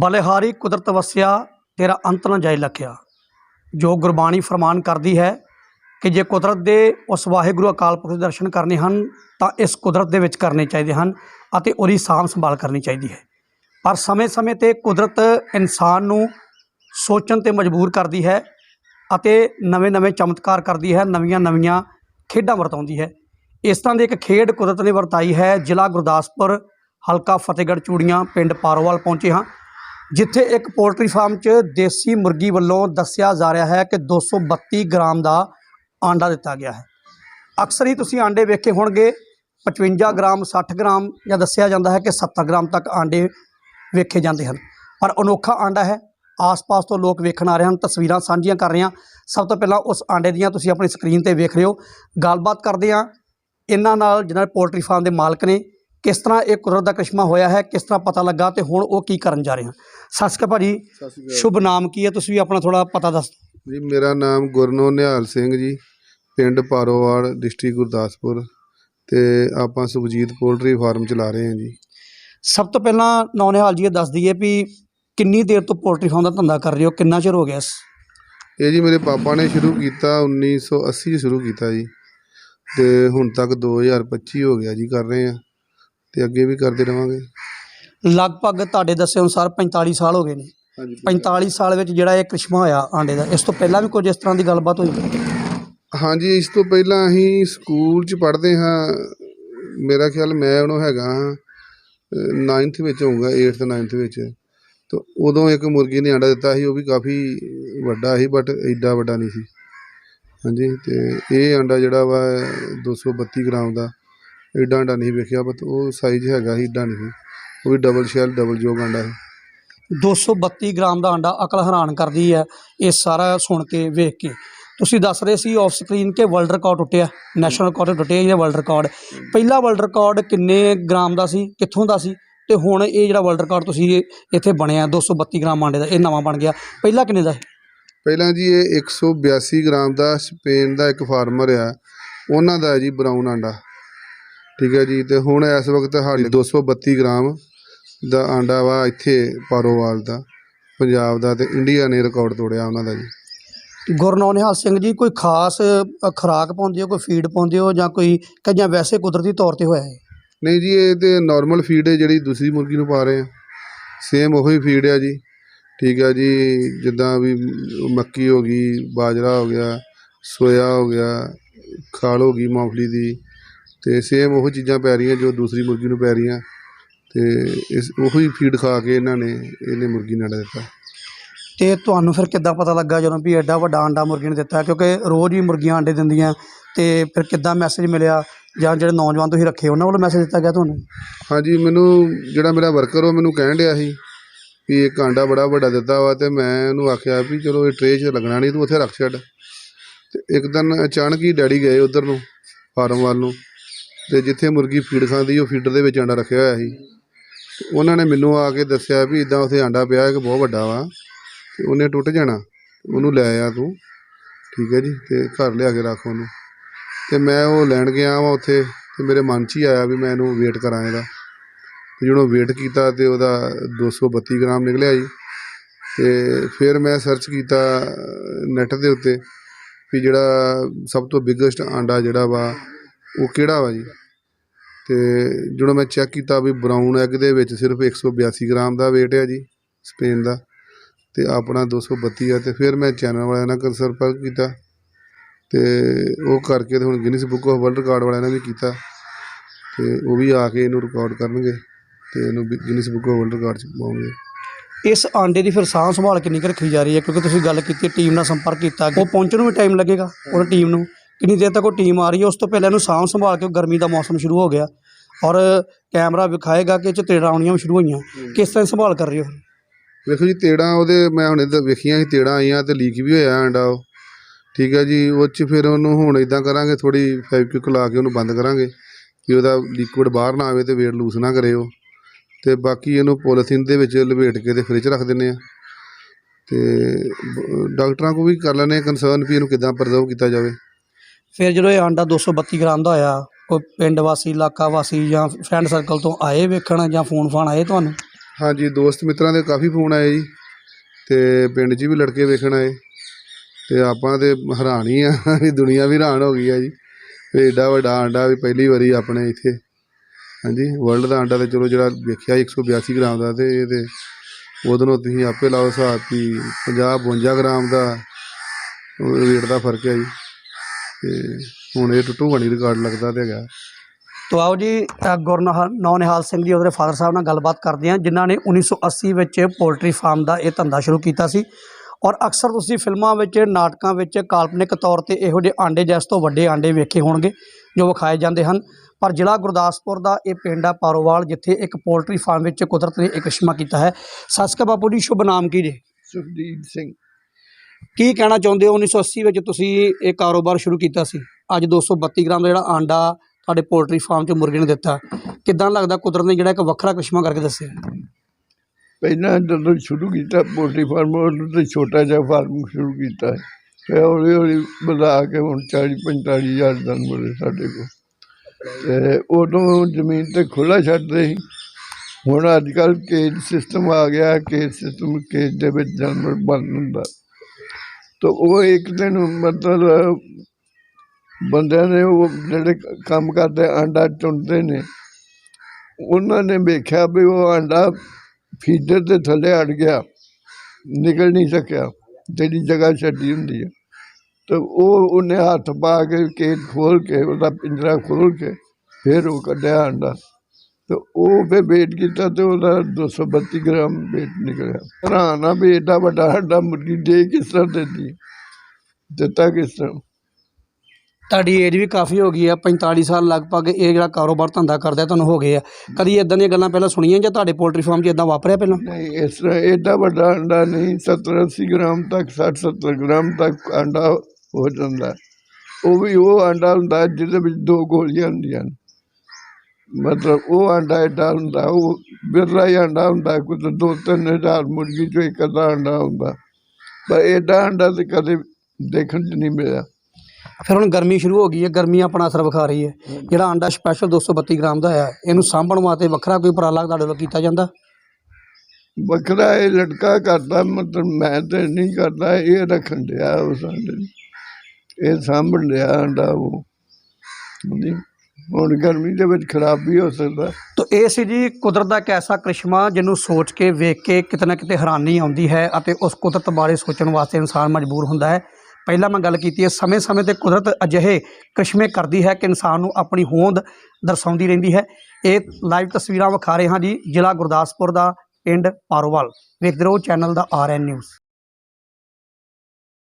ਬਲਿਹਾਰੀ ਕੁਦਰਤ ਵਸਿਆ, ਤੇਰਾ ਅੰਤ ਨਾ ਜਾਇ ਲਖਿਆ। ਜੋ ਗੁਰਬਾਣੀ ਫਰਮਾਨ ਕਰਦੀ ਹੈ ਕਿ ਜੇ ਕੁਦਰਤ ਦੇ ਉਸ ਵਾਹਿਗੁਰੂ ਅਕਾਲ ਪੁਰਖ ਦੇ ਦਰਸ਼ਨ ਕਰਨੇ ਹਨ, ਤਾਂ ਇਸ ਕੁਦਰਤ ਦੇ ਵਿੱਚ ਕਰਨੇ ਚਾਹੀਦੇ ਹਨ ਅਤੇ ਉਹਦੀ ਸਾਂਭ ਸੰਭਾਲ ਕਰਨੀ ਚਾਹੀਦੀ ਹੈ। ਪਰ ਸਮੇਂ-ਸਮੇਂ ਤੇ ਕੁਦਰਤ ਇਨਸਾਨ ਨੂੰ ਸੋਚਣ ਤੇ ਮਜਬੂਰ ਕਰਦੀ ਹੈ ਅਤੇ ਨਵੇਂ-ਨਵੇਂ ਚਮਤਕਾਰ ਕਰਦੀ ਹੈ, ਨਵੀਆਂ-ਨਵੀਆਂ ਖੇਡਾਂ ਵਰਤਾਉਂਦੀ ਹੈ। ਇਸ ਤਰ੍ਹਾਂ ਦੀ ਇੱਕ ਖੇਡ ਕੁਦਰਤ ਨੇ ਵਰਤਾਈ ਹੈ। ਜ਼ਿਲ੍ਹਾ ਗੁਰਦਾਸਪੁਰ, ਹਲਕਾ ਫਤਿਹਗੜ੍ਹ ਚੂੜੀਆਂ, ਪਿੰਡ ਪਾਰੋਵਾਲ ਪਹੁੰਚੇ ਹਾਂ। ਜਿੱਥੇ ਇੱਕ ਪੋਲਟਰੀ ਫਾਰਮ 'ਚ ਦੇਸੀ ਮੁਰਗੀ ਵੱਲੋਂ ਦੱਸਿਆ ਜਾ ਰਿਹਾ ਹੈ ਕਿ 232 ਗ੍ਰਾਮ ਦਾ ਆਂਡਾ ਦਿੱਤਾ ਗਿਆ ਹੈ। ਅਕਸਰ ਹੀ ਤੁਸੀਂ ਆਂਡੇ ਵੇਖੇ ਹੋਣਗੇ 55 ਗ੍ਰਾਮ 60 ਗ੍ਰਾਮ ਜਾਂ ਦੱਸਿਆ ਜਾਂਦਾ ਹੈ ਕਿ 70 ਗ੍ਰਾਮ ਤੱਕ ਆਂਡੇ ਵੇਖੇ ਜਾਂਦੇ ਹਨ। ਪਰ ਅਨੋਖਾ ਆਂਡਾ ਹੈ, ਆਸ-ਪਾਸ ਤੋਂ ਲੋਕ ਵੇਖਣ ਆ ਰਹੇ ਹਨ, ਤਸਵੀਰਾਂ ਸਾਂਝੀਆਂ ਕਰ ਰਹੇ ਹਾਂ। ਸਭ ਤੋਂ ਪਹਿਲਾਂ ਉਸ ਆਂਡੇ ਦੀਆਂ ਤੁਸੀਂ ਆਪਣੀ ਸਕਰੀਨ ਤੇ ਵੇਖ ਰਹੇ ਹੋ। ਗੱਲਬਾਤ ਕਰਦੇ ਹਾਂ ਇਹਨਾਂ ਨਾਲ ਜਿਹਨਾਂ ਪੋਲਟਰੀ ਫਾਰਮ ਦੇ ਮਾਲਕ ਨੇ, ਕਿਸ ਤਰ੍ਹਾਂ ਇਹ ਕੁਦਰਤ ਦਾ ਕਰਿਸ਼ਮਾ ਹੋਇਆ ਹੈ, ਕਿਸ ਤਰ੍ਹਾਂ ਪਤਾ ਲੱਗਾ ਤੇ ਹੁਣ ਉਹ ਕੀ ਕਰਨ ਜਾ ਰਹੇ ਹਨ। ਸਤਿ ਸ਼੍ਰੀ ਅਕਾਲ ਭਾਜੀ। ਅਕਾਲ। ਸ਼ੁਭ ਨਾਮ ਕੀ ਹੈ? ਤੁਸੀਂ ਵੀ ਆਪਣਾ ਥੋੜਾ ਪਤਾ ਦੱਸ ਜੀ ਮੇਰਾ ਨਾਮ ਗੁਰਨੋ ਨਿਹਾਲ ਸਿੰਘ ਜੀ ਪਿੰਡ ਪਾਰੋਵਾਲ ਡਿਸਟ੍ਰਿਕਟ ਗੁਰਦਾਸਪੁਰ ਤੇ ਆਪਾਂ ਸੁਖਜੀਤ ਪੋਲਟਰੀ ਫਾਰਮ ਚਲਾ ਰਹੇ ਹਾਂ ਜੀ। ਸਭ ਤੋਂ ਪਹਿਲਾਂ ਨੌਨਿਹਾਲ ਜੀ ਇਹ ਦੱਸ ਦਈਏ ਵੀ ਕਿੰਨੀ ਦੇਰ ਤੋਂ ਪੋਲਟਰੀ ਫਾਰਮ ਦਾ ਧੰਦਾ ਕਰ ਰਹੇ ਹੋ? ਕਿੰਨਾ ਚਿਰ ਹੋ ਗਿਆ ਇਸ? ਇਹ ਜੀ ਮੇਰੇ ਪਾਪਾ ਨੇ ਸ਼ੁਰੂ ਕੀਤਾ 1980 ਚ ਸ਼ੁਰੂ ਕੀਤਾ ਜੀ ਤੇ ਹੁਣ ਤੱਕ 2025 ਹੋ ਗਿਆ ਜੀ ਕਰ ਰਹੇ ਹਾਂ ਤੇ ਅੱਗੇ ਵੀ ਕਰਦੇ ਰਵਾਂਗੇ। ਲਗਭਗ ਤੁਹਾਡੇ ਦੱਸੇ ਅਨੁਸਾਰ 45 ਸਾਲ ਹੋ ਗਏ ਨੇ। ਹਾਂਜੀ 45 ਸਾਲ ਵਿੱਚ ਜਿਹੜਾ ਇਹ ਕ੍ਰਿਸ਼ਮਾ ਹੋਇਆ ਆਂਡੇ ਦਾ ਇਸ ਤੋਂ ਪਹਿਲਾਂ ਵੀ ਕੁਝ ਇਸ ਤਰ੍ਹਾਂ ਦੀ ਗੱਲਬਾਤ ਹੋਈ? ਹਾਂਜੀ ਇਸ ਤੋਂ ਪਹਿਲਾਂ ਅਸੀਂ ਸਕੂਲ ਚ ਪੜ੍ਹਦੇ ਹਾਂ। ਮੇਰਾ ਖਿਆਲ ਮੈਂ ਉਹਨੂੰ ਹੈਗਾ 9th ਵਿੱਚ ਹੋਊਗਾ 8th 9th ਵਿੱਚ। ਤਾਂ ਉਦੋਂ ਇੱਕ ਮੁਰਗੀ ਨੇ ਆਂਡਾ ਦਿੱਤਾ ਸੀ ਉਹ ਵੀ ਕਾਫੀ ਵੱਡਾ ਸੀ ਬਟ ਐਡਾ ਵੱਡਾ ਨਹੀਂ ਸੀ। ਹਾਂਜੀ ਤੇ ਇਹ ਆਂਡਾ ਜਿਹੜਾ ਵਾ 232 ਗ੍ਰਾਮ ਦਾ ਐਡਾ ਆਂਡਾ ਨਹੀਂ ਵੇਖਿਆ ਬਟ ਉਹ ਸਾਈਜ਼ ਹੈਗਾ ਸੀ ਐਡਾ ਨਹੀਂ ਸੀ। ਉਹ ਵੀ ਡਬਲ ਸ਼ੈਲ ਡਬਲ ਜੋਗ ਆਂਡਾ ਸੀ 232 ਗ੍ਰਾਮ ਦਾ ਆਂਡਾ ਅਕਲ ਹੈਰਾਨ ਕਰਦੀ ਹੈ ਇਹ ਸਾਰਾ ਸੁਣ ਕੇ ਵੇਖ ਕੇ। ਤੁਸੀਂ ਦੱਸ ਰਹੇ ਸੀ ਆਫ ਸਕਰੀਨ ਕਿ ਵਰਲਡ ਰਿਕਾਰਡ ਟੁੱਟਿਆ ਨੈਸ਼ਨਲ ਰਿਕਾਰਡ ਟੁੱਟਿਆ ਇਹ ਵਰਲਡ ਰਿਕਾਰਡ ਪਹਿਲਾ ਵਰਲਡ ਰਿਕਾਰਡ ਕਿੰਨੇ ਗ੍ਰਾਮ ਦਾ ਸੀ ਕਿੱਥੋਂ ਦਾ ਸੀ? ਤੇ ਹੁਣ ਇਹ ਜਿਹੜਾ ਵਰਲਡ ਰਿਕਾਰਡ ਤੁਸੀਂ ਇੱਥੇ ਬਣਿਆ 232 ਗ੍ਰਾਮ ਆਂਡੇ ਦਾ ਇਹ ਨਵਾਂ ਬਣ ਗਿਆ। ਪਹਿਲਾ ਕਿੰਨੇ ਦਾ? ਪਹਿਲਾਂ ਜੀ ਇਹ 182 ਗ੍ਰਾਮ ਦਾ ਸਪੇਨ ਦਾ ਇੱਕ ਫਾਰਮਰ ਆ ਉਹਨਾਂ ਦਾ ਹੈ ਜੀ ਬਰਾਊਨ ਆਂਡਾ ਠੀਕ ਹੈ ਜੀ ਤੇ ਹੁਣ ਇਸ ਵਕਤ ਸਾਡੀ 232 ਗ੍ਰਾਮ ਦਾ ਆਂਡਾ ਵਾ ਇੱਥੇ ਪਾਰੋਵਾਲ ਦਾ ਪੰਜਾਬ ਦਾ ਤੇ ਇੰਡੀਆ ਨੇ ਰਿਕਾਰਡ ਤੋੜਿਆ ਉਹਨਾਂ ਦਾ ਜੀ। ਗੁਰਨੌ ਨਿਹਾਲ ਸਿੰਘ ਜੀ ਕੋਈ ਖਾਸ ਖੁਰਾਕ ਪਾਉਂਦੇ ਹੋ ਕੋਈ ਫੀਡ ਪਾਉਂਦੇ ਹੋ ਜਾਂ ਕੋਈ ਕਿ ਜਾਂ ਵੈਸੇ ਕੁਦਰਤੀ ਤੌਰ ਤੇ ਹੋਇਆ ਹੈ ਨਹੀਂ ਜੀ ਇਹ ਤੇ ਨਾਰਮਲ ਫੀਡ ਹੈ ਜਿਹੜੀ ਦੂਸਰੀ ਮੁਰਗੀ ਨੂੰ ਪਾ ਰਹੇ ਆ ਸੇਮ ਉਹੀ ਫੀਡ ਹੈ ਜੀ। ਠੀਕ ਹੈ ਜੀ ਜਿੱਦਾਂ ਵੀ ਮੱਕੀ ਹੋ ਗਈ ਬਾਜਰਾ ਹੋ ਗਿਆ ਸੋਇਆ ਹੋ ਗਿਆ ਖਾਲ ਹੋ ਗਈ ਮੂੰਗਫਲੀ ਦੀ ਤੇ ਸੇਮ ਉਹ ਚੀਜ਼ਾਂ ਪੈ ਰਹੀਆਂ ਜੋ ਦੂਸਰੀ ਮੁਰਗੀ ਨੂੰ ਪੈ ਰਹੀਆਂ। ਤੇ ਇਸ ਉਹੀ ਫੀਡ ਖਾ ਕੇ ਇਹਨਾਂ ਨੇ ਇਹਨੇ ਮੁਰਗੀ ਨੇ ਅੰਡਾ ਦਿੱਤਾ। ਤੇ ਤੁਹਾਨੂੰ ਫਿਰ ਕਿੱਦਾਂ ਪਤਾ ਲੱਗਾ ਜਦੋਂ ਵੀ ਐਡਾ ਵੱਡਾ ਆਂਡਾ ਮੁਰਗੀ ਨੇ ਦਿੱਤਾ? ਕਿਉਂਕਿ ਰੋਜ਼ ਹੀ ਮੁਰਗੀਆਂ ਆਂਡੇ ਦਿੰਦੀਆਂ ਤੇ ਫਿਰ ਕਿੱਦਾਂ ਮੈਸੇਜ ਮਿਲਿਆ? ਜਾਂ ਜਿਹੜੇ ਨੌਜਵਾਨ ਤੁਸੀਂ ਰੱਖੇ ਉਹਨਾਂ ਵੱਲੋਂ ਮੈਸੇਜ ਦਿੱਤਾ ਗਿਆ ਤੁਹਾਨੂੰ? ਹਾਂਜੀ ਮੈਨੂੰ ਜਿਹੜਾ ਮੇਰਾ ਵਰਕਰ ਉਹ ਮੈਨੂੰ ਕਹਿਣ ਡਿਆ ਸੀ ਵੀ ਇੱਕ ਆਂਡਾ ਬੜਾ ਵੱਡਾ ਦਿੱਤਾ ਵਾ ਤੇ ਮੈਂ ਉਹਨੂੰ ਆਖਿਆ ਵੀ ਚਲੋ ਇਹ ਟਰੇ 'ਚ ਲੱਗਣਾ ਨਹੀਂ ਤੂੰ ਉੱਥੇ ਰੱਖ ਛੱਡ। ਤੇ ਇੱਕ ਦਿਨ ਅਚਾਨਕ ਹੀ ਡੈਡੀ ਗਏ ਉਧਰ ਨੂੰ ਫਾਰਮ ਵੱਲ ਨੂੰ ਤੇ ਜਿੱਥੇ ਮੁਰਗੀ ਫੀਡ ਖਾਂਦੀ ਉਹ ਫੀਡਰ ਦੇ ਵਿੱਚ ਆਂਡਾ ਰੱਖਿਆ ਹੋਇਆ ਸੀ। ਉਹਨਾਂ ਨੇ ਮੈਨੂੰ ਆ ਕੇ ਦੱਸਿਆ ਵੀ ਇਦਾਂ ਉੱਥੇ ਆਂਡਾ ਪਿਆ ਇੱਕ ਬਹੁਤ ਵੱਡਾ ਵਾ, ਤੇ ਉਹਨੇ ਟੁੱਟ ਜਾਣਾ, ਉਹਨੂੰ ਲੈ ਆ ਤੂੰ, ਠੀਕ ਹੈ ਜੀ, ਤੇ ਘਰ ਲਿਆ ਕੇ ਰੱਖ ਉਹਨੂੰ। ਤੇ ਮੈਂ ਉਹ ਲੈਣ ਗਿਆ ਵਾ ਉੱਥੇ, ਤੇ ਮੇਰੇ ਮਨ 'ਚ ਹੀ ਆਇਆ ਵੀ ਮੈਂ ਇਹਨੂੰ ਵੇਟ ਕਰਾਂ ਇਹਦਾ। ਤੇ ਜਦੋਂ ਵੇਟ ਕੀਤਾ ਤੇ ਉਹਦਾ 232 ਗ੍ਰਾਮ ਨਿਕਲਿਆ ਜੀ। ਤੇ ਫਿਰ ਮੈਂ ਸਰਚ ਕੀਤਾ ਨੈਟ ਦੇ ਉੱਤੇ ਵੀ ਜਿਹੜਾ ਸਭ ਤੋਂ ਬਿਗੇਸਟ ਆਂਡਾ ਜਿਹੜਾ ਵਾ, ਉਹ ਕਿਹੜਾ ਵਾ ਜੀ? ਅਤੇ ਜਦੋਂ ਮੈਂ ਚੈੱਕ ਕੀਤਾ ਵੀ ਬਰਾਊਨ ਐੱਗ ਦੇ ਵਿੱਚ ਸਿਰਫ 182 ਗ੍ਰਾਮ ਦਾ ਵੇਟ ਹੈ ਜੀ ਸਪੇਨ ਦਾ ਅਤੇ ਆਪਣਾ ਦੋ ਸੌ ਬੱਤੀ ਆ ਅਤੇ ਫਿਰ ਮੈਂ ਚੈਨਲ ਵਾਲਿਆਂ ਨਾਲ ਸੰਪਰਕ ਕੀਤਾ ਅਤੇ ਉਹ ਕਰਕੇ ਤੇ ਹੁਣ Guinness book of world record ਵਾਲਿਆਂ ਨੇ ਵੀ ਕੀਤਾ ਅਤੇ ਉਹ ਵੀ ਆ ਕੇ ਇਹਨੂੰ ਰਿਕਾਰਡ ਕਰਨਗੇ ਅਤੇ ਇਹਨੂੰ Guinness book of world record ਚ ਪਾਉਣਗੇ। ਇਸ ਆਂਡੇ ਦੀ ਫਿਰ ਸਾਂਭ ਸੰਭਾਲ ਕਿੰਨੀ ਕੁ ਰੱਖੀ ਜਾ ਰਹੀ ਹੈ? ਕਿਉਂਕਿ ਤੁਸੀਂ ਗੱਲ ਕੀਤੀ ਟੀਮ ਨਾਲ ਸੰਪਰਕ ਕੀਤਾ ਉਹ ਪਹੁੰਚਣ ਨੂੰ ਵੀ ਟਾਈਮ ਲੱਗੇਗਾ? ਉਹ ਟੀਮ ਨੂੰ? ਕਿੰਨੀ ਦੇਰ ਤੱਕ ਉਹ ਟੀਮ ਆ ਰਹੀ ਹੈ ਉਸ ਤੋਂ ਪਹਿਲਾਂ ਇਹਨੂੰ ਸਾਂਭ ਸੰਭਾਲ ਕੇ ਗਰਮੀ ਦਾ ਮੌਸਮ ਸ਼ੁਰੂ ਹੋ ਗਿਆ। ਔਰ ਕੈਮਰਾ ਵਿਖਾਏਗਾ ਕਿ ਇਹ 'ਚ ਤੇੜਾਂ ਆਉਣੀਆਂ ਸ਼ੁਰੂ ਹੋਈਆਂ। ਕਿਸ ਤਰ੍ਹਾਂ ਸੰਭਾਲ ਕਰ ਰਹੇ ਹੋ? ਵੇਖੋ ਜੀ ਤੇੜਾਂ ਉਹਦੇ ਮੈਂ ਹੁਣੇ ਤਾਂ ਵੇਖੀਆਂ ਸੀ ਤੇੜਾਂ ਆਈਆਂ ਤੇ ਲੀਕ ਵੀ ਹੋਇਆ ਆਂਡਾ ਉਹ ਠੀਕ ਹੈ ਜੀ ਉਹ 'ਚ ਫਿਰ ਉਹਨੂੰ ਹੁਣ ਇਦਾਂ ਕਰਾਂਗੇ ਥੋੜੀ ਫੈਬਰਿਕ ਲਾ ਕੇ ਉਹਨੂੰ ਬੰਦ ਕਰਾਂਗੇ ਕਿ ਉਹਦਾ ਲਿਕੁਇਡ ਬਾਹਰ ਨਾ ਆਵੇ ਤੇ ਵੇਟ ਲੂਸ ਨਾ ਕਰੇ ਉਹ। ਤੇ ਬਾਕੀ ਇਹਨੂੰ ਪੋਲੀਥੀਨ ਦੇ ਵਿੱਚ ਲਪੇਟ ਕੇ ਤੇ ਫ੍ਰਿਜ ਰੱਖ ਦਿੰਨੇ ਆ ਤੇ ਡਾਕਟਰਾਂ ਕੋ ਵੀ ਕਰ ਲੈਣੇ ਕੰਸਰਨ ਵੀ ਇਹਨੂੰ ਕਿਦਾਂ ਪ੍ਰਜ਼ਰਵ ਕੀਤਾ ਜਾਵੇ। ਫਿਰ ਜਦੋਂ ਇਹ ਆਂਡਾ 232 ਗ੍ਰਾਮ ਦਾ ਹੋਇਆ, ਕੋਈ ਪਿੰਡ ਵਾਸੀ, ਇਲਾਕਾ ਵਾਸੀ ਜਾਂ ਫਰੈਂਡ ਸਰਕਲ ਤੋਂ ਆਏ ਵੇਖਣ ਜਾਂ ਫੋਨ ਫਾਨ ਆਏ ਤੁਹਾਨੂੰ? ਹਾਂਜੀ, ਦੋਸਤ ਮਿੱਤਰਾਂ ਦੇ ਕਾਫੀ ਫੋਨ ਆਏ ਜੀ ਤੇ ਪਿੰਡ 'ਚ ਵੀ ਲੜਕੇ ਵੇਖਣ ਆਏ ਤੇ ਆਪਾਂ ਤੇ ਹੈਰਾਨ ਹੀ ਆ ਵੀ ਦੁਨੀਆ ਵੀ ਹੈਰਾਨ ਹੋ ਗਈ ਆ ਜੀ। ਵੀ ਏਡਾ ਵੱਡਾ ਆਂਡਾ ਵੀ ਪਹਿਲੀ ਵਾਰੀ ਆਪਣੇ ਇੱਥੇ। ਹਾਂਜੀ ਵਰਲਡ ਦਾ ਆਂਡਾ ਤੇ ਚਲੋ ਜਿਹੜਾ ਵੇਖਿਆ 182 ਗ੍ਰਾਮ ਦਾ ਤੇ ਇਹ ਤੇ ਉਹਦੋਂ ਤੁਸੀਂ ਆਪੇ ਲਾਓ ਹਿਸਾਬ ਕਿ 50 52 ਗ੍ਰਾਮ ਦਾ ਰੇਟ ਦਾ ਫ਼ਰਕ ਹੈ ਜੀ। ਤੇ ਹੁਣ ਇਹ ਟੁੱਟੂਗਾ ਨਹੀਂ ਰਿਕਾਰਡ ਲੱਗਦਾ ਤੇ ਹੈਗਾ। ਤੋ ਆਓ ਜੀ ਅ, ਗੁਰਨਹਾ- ਨੌਨਿਹਾਲ ਸਿੰਘ ਜੀ ਉਹਦੇ ਫਾਦਰ ਸਾਹਿਬ ਨਾਲ ਗੱਲਬਾਤ ਕਰਦੇ ਹਾਂ ਜਿਨ੍ਹਾਂ ਨੇ 1980 ਵਿੱਚ ਪੋਲਟਰੀ ਫਾਰਮ ਦਾ ਇਹ ਧੰਦਾ ਸ਼ੁਰੂ ਕੀਤਾ ਸੀ। ਔਰ ਅਕਸਰ ਤੁਸੀਂ ਫਿਲਮਾਂ ਵਿੱਚ ਨਾਟਕਾਂ ਵਿੱਚ ਕਾਲਪਨਿਕ ਤੌਰ ਤੇ ਇਹੋ ਜਿਹੇ ਆਂਡੇ ਜਿਸ ਤੋਂ ਵੱਡੇ ਆਂਡੇ ਵੇਖੇ ਹੋਣਗੇ ਜੋ ਵਿਖਾਏ ਜਾਂਦੇ ਹਨ। ਪਰ ਜ਼ਿਲ੍ਹਾ ਗੁਰਦਾਸਪੁਰ ਦਾ ਇਹ ਪਿੰਡ ਆ ਪਾਰੋਵਾਲ ਜਿੱਥੇ ਇੱਕ ਪੋਲਟਰੀ ਫਾਰਮ ਵਿੱਚ ਕੁਦਰਤ ਨੇ ਇੱਕ ਕਸ਼ਮਾ ਕੀਤਾ ਹੈ। ਸਸਕਾ ਬਾਪੂ ਜੀ ਸ਼ੁਭ ਨਾਮ ਕੀ ਜੀ? ਸੁਖਦੀਪ ਸਿੰਘ। ਕੀ ਕਹਿਣਾ ਚਾਹੁੰਦੇ ਹੋ? 1980 ਵਿੱਚ ਤੁਸੀਂ ਇਹ ਕਾਰੋਬਾਰ ਸ਼ੁਰੂ ਕੀਤਾ ਸੀ। ਅੱਜ 232 ਗ੍ਰਾਮ ਦਾ ਜਿਹੜਾ ਆਂਡਾ ਤੁਹਾਡੇ ਪੋਲਟਰੀ ਫਾਰਮ 'ਚ ਮੁਰਗੇ ਨੇ ਦਿੱਤਾ। ਕਿਦਾਂ ਲੱਗਦਾ ਕੁਦਰਤ ਨੇ ਜਿਹੜਾ ਇੱਕ ਵੱਖਰਾ ਕਸ਼ਮਾ ਕਰਕੇ ਦੱਸਿਆ? ਪਹਿਲਾਂ ਜਦੋਂ ਸ਼ੁਰੂ ਕੀਤਾ ਪੋਲਟਰੀ ਫਾਰਮ, ਉਦੋਂ ਤੇ ਛੋਟਾ ਜਿਹਾ ਫਾਰਮ ਸ਼ੁਰੂ ਕੀਤਾ। ਫਿਰ ਹੌਲੀ ਹੌਲੀ ਵਧਾ ਕੇ ਹੁਣ 40 45 ਹਜ਼ਾਰ ਜਾਨਵਰ ਹੈ ਸਾਡੇ ਕੋਲ। ਤੇ ਉਦੋਂ ਜ਼ਮੀਨ ਤੇ ਖੁੱਲਾ ਛੱਡਦੇ ਸੀ। ਹੁਣ ਅੱਜ ਕੱਲ ਕੇਜ ਸਿਸਟਮ ਆ ਗਿਆ। ਕੇਜ ਸਿਸਟਮ ਕੇਜ ਦੇ ਵਿੱਚ ਜਾਨਵਰ ਬੰਦ ਹੁੰਦਾ ਤਾਂ ਉਹ ਇੱਕ ਦਿਨ ਮਤਲਬ ਬੰਦਿਆਂ ਨੇ ਉਹ ਜਿਹੜੇ ਕੰਮ ਕਰਦੇ ਆਂਡਾ ਚੁਣਦੇ ਨੇ, ਉਹਨਾਂ ਨੇ ਵੇਖਿਆ ਵੀ ਉਹ ਆਂਡਾ ਫੀਡਰ ਦੇ ਥੱਲੇ ਅੜ ਗਿਆ, ਨਿਕਲ ਨਹੀਂ ਸਕਿਆ, ਜਿਹੜੀ ਜਗ੍ਹਾ ਛੱਡੀ ਹੁੰਦੀ ਹੈ ਤਾਂ ਉਹ ਉਹਨੇ ਹੱਥ ਪਾ ਕੇ ਕੇਜ ਖੋਲ ਕੇ, ਉਹਦਾ ਪਿੰਜਰਾ ਖੋਲ ਕੇ, ਫਿਰ ਉਹ ਕੱਢਿਆ ਆਂਡਾ ਤੇ ਉਹ ਫਿਰ ਵੇਟ ਕੀਤਾ ਤੇ ਉਹਦਾ 232 ਗ੍ਰਾਮ ਵੇਟ ਨਿਕਲਿਆ। ਹੈਰਾਨ ਵੀ ਏਡਾ ਵੱਡਾ ਆਂਡਾ ਮੁਰਗੀ ਦੇ ਕਿਸ ਤਰ੍ਹਾਂ ਹੈ। ਦਿੱਤਾ ਕਿਸ ਤਰ੍ਹਾਂ? ਤੁਹਾਡੀ ਏਜ ਵੀ ਕਾਫੀ ਹੋ ਗਈ ਆ 45 ਸਾਲ ਲਗਭਗ ਇਹ ਜਿਹੜਾ ਕਾਰੋਬਾਰ ਧੰਦਾ ਕਰਦਾ ਤੁਹਾਨੂੰ ਹੋ ਗਏ ਆ। ਕਦੀ ਇਦਾਂ ਦੀਆਂ ਗੱਲਾਂ ਪਹਿਲਾਂ ਸੁਣੀਆਂ ਜਾਂ ਤੁਹਾਡੇ ਪੋਲਟਰੀ ਫਾਰਮ 'ਚ ਇਦਾਂ ਵਾਪਰਿਆ ਪਹਿਲਾਂ? ਨਹੀਂ ਇਸ ਤਰ੍ਹਾਂ ਏਡਾ ਵੱਡਾ ਅੰਡਾ ਨਹੀਂ 70 80 ਗ੍ਰਾਮ ਤੱਕ 60 70 ਗ੍ਰਾਮ ਤੱਕ ਅੰਡਾ ਹੋ ਜਾਂਦਾ। ਉਹ ਵੀ ਉਹ ਅੰਡਾ ਹੁੰਦਾ ਜਿਹਦੇ ਵਿੱਚ ਦੋ ਗੋਲੀਆਂ ਹੁੰਦੀਆਂ ਨੇ। ਮਤਲਬ ਉਹ ਅੰਡਾ ਏਡਾ ਹੁੰਦਾ ਉਹ ਬਿਰਲਾ ਹੀ ਅੰਡਾ ਹੁੰਦਾ ਕੋਈ ਦੋ ਤਿੰਨ ਹਜ਼ਾਰ ਮੁਰਗੀ ਚੋਂ ਇੱਕ ਅੱਧਾ ਅੰਡਾ ਹੁੰਦਾ। ਪਰ ਏਡਾ ਅੰਡਾ ਤੇ ਕਦੇ ਦੇਖਣ 'ਚ ਨਹੀਂ ਮਿਲਿਆ। ਫਿਰ ਹੁਣ ਗਰਮੀ ਸ਼ੁਰੂ ਹੋ ਗਈ ਹੈ ਗਰਮੀ ਆਪਣਾ ਅਸਰ ਵਿਖਾ ਰਹੀ ਹੈ। ਜਿਹੜਾ ਆਂਡਾ ਸਪੈਸ਼ਲ 232 ਗ੍ਰਾਮ ਦਾ ਹੈ ਇਹਨੂੰ ਸਾਂਭਣ ਵਾਸਤੇ ਵੱਖਰਾ ਕੋਈ ਉਪਰਾਲਾ ਤੁਹਾਡੇ ਵੱਲੋਂ ਕੀਤਾ ਜਾਂਦਾ? ਵੱਖਰਾ ਇਹ ਲੜਕਾ ਕਰਦਾ ਮਤਲਬ ਮੈਂ ਤੇ ਨਹੀਂ ਕਰਦਾ ਇਹ ਰੱਖਣ ਡਿਆ ਉਹ ਸਾਡੇ ਇਹ ਸਾਂਭਣ ਡਿਆ ਅੰਡਾ ਉਹ। ਜੀ ਹੁਣ ਗਰਮੀ ਦੇ ਵਿੱਚ ਖਰਾਬ ਵੀ ਹੋ ਸਕਦਾ। ਤੋ ਇਹ ਸੀ ਜੀ ਕੁਦਰਤ ਦਾ ਇੱਕ ਐਸਾ ਕ੍ਰਿਸ਼ਮਾ ਜਿਹਨੂੰ ਸੋਚ ਕੇ, ਵੇਖ ਕੇ ਕਿਤੇ ਨਾ ਕਿਤੇ ਹੈਰਾਨੀ ਆਉਂਦੀ ਹੈ ਅਤੇ ਉਸ ਕੁਦਰਤ ਬਾਰੇ ਸੋਚਣ ਵਾਸਤੇ ਇਨਸਾਨ ਮਜਬੂਰ ਹੁੰਦਾ ਹੈ। ਪਹਿਲਾਂ ਮੈਂ ਗੱਲ ਕੀਤੀ ਹੈ, ਸਮੇਂ-ਸਮੇਂ ਤੇ ਕੁਦਰਤ ਅਜਿਹੇ ਕ੍ਰਿਸ਼ਮੇ ਕਰਦੀ ਹੈ ਕਿ ਇਨਸਾਨ ਨੂੰ ਆਪਣੀ ਹੋਂਦ ਦਰਸਾਉਂਦੀ ਰਹਿੰਦੀ ਹੈ। ਇਹ ਲਾਈਵ ਤਸਵੀਰਾਂ ਵਿਖਾ ਰਹੇ ਹਾਂ ਜੀ, ਜ਼ਿਲ੍ਹਾ ਗੁਰਦਾਸਪੁਰ ਦਾ ਪਿੰਡ ਪਾਰੋਵਾਲ। ਵੇਖਦੇ ਰਹੋ, ਚੈਨਲ ਦਾ ਆਰਐਨ ਨਿਊਜ਼।